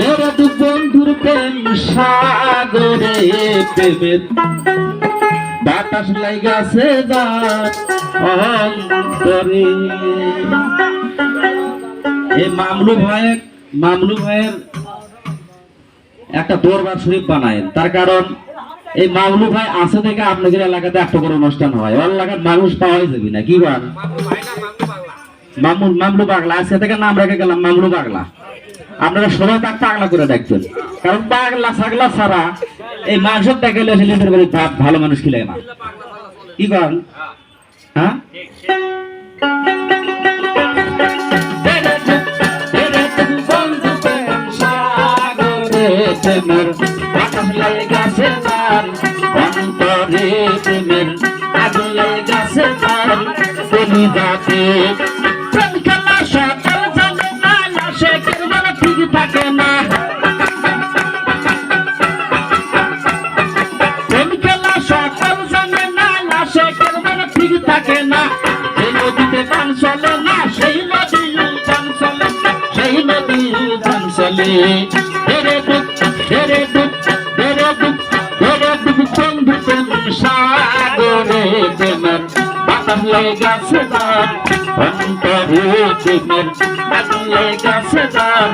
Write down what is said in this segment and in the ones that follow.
এরা দু বন্ধুর প্রেম সাগরে প্রেমের। বাতাস লাইগাছে অন্তরে। এই মামলু ভাই মামলু ভাইয়ের একটা দরবার শরীফ বানায়। তার কারণ এই মামলু ভাই আছে থেকে আপনাদের এলাকাতে একটা বড় অনুষ্ঠান হয়। ওর এলাকার মানুষ পাওয়াই যাবে না কি বল। মামুন মামলু পাগলা আজকে থেকে নাম রেখে গেলাম মামলু পাগলা আপনারা সবাই তাক পাগলা করে দেখছেন কারণ পাগলা ছাগলা ছাড়া এই দেখালে ছেলেদের বাড়ি ভাত ভালো মানুষ খিলে না। কি করেন? হ্যাঁ? লাগাছে তার অন্তরে আগুন লাগাছে তার। তুমি যাতে প্রেম খেলা চলে ধরে দুঃখ ধরে দুঃখ ধরে দুঃখ ধরে দুঃখ বন্ধু প্রেম সাগরে প্রেমের বাতাস লেগেছে তার। অন্তরে প্রেমের বাতাস লেগেছে তার।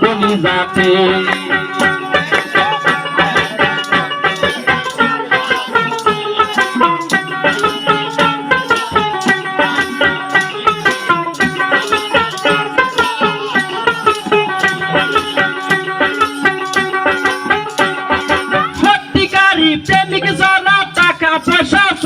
তুমি যাতে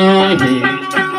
যাতে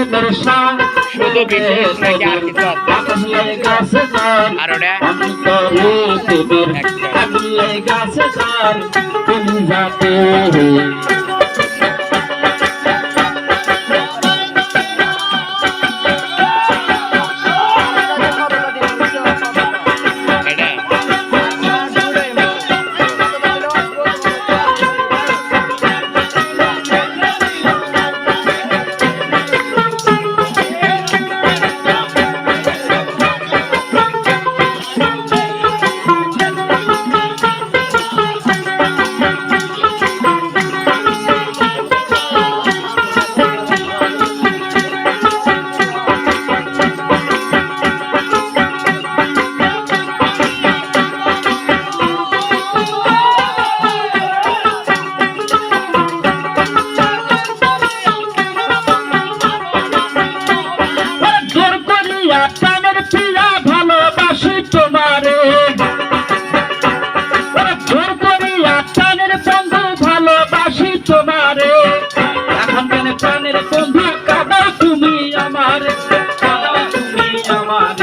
শুধু বিশেষ নাকি আর কিছু আছে? আর ওটা? একদম।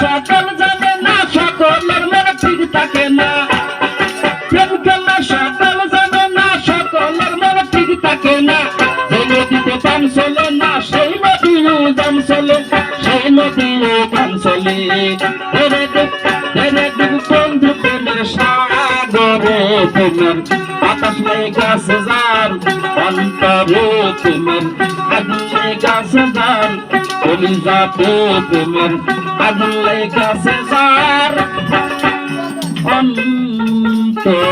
সকল জানে না? সকলের মনে ঠিক থাকে না। প্রেম খেলা সকল জানে না? সকলের মনে ঠিক থাকে না। যে নদীতে পান চলে না, সেই নদী উদান চলে। বাতাস লয়ে গেছে যার অন্তরে প্রেমের আগুন লয়ে গেছে যার কলি যাতে প্রেমের আগুন লয়ে গেছে যার অন্তরে।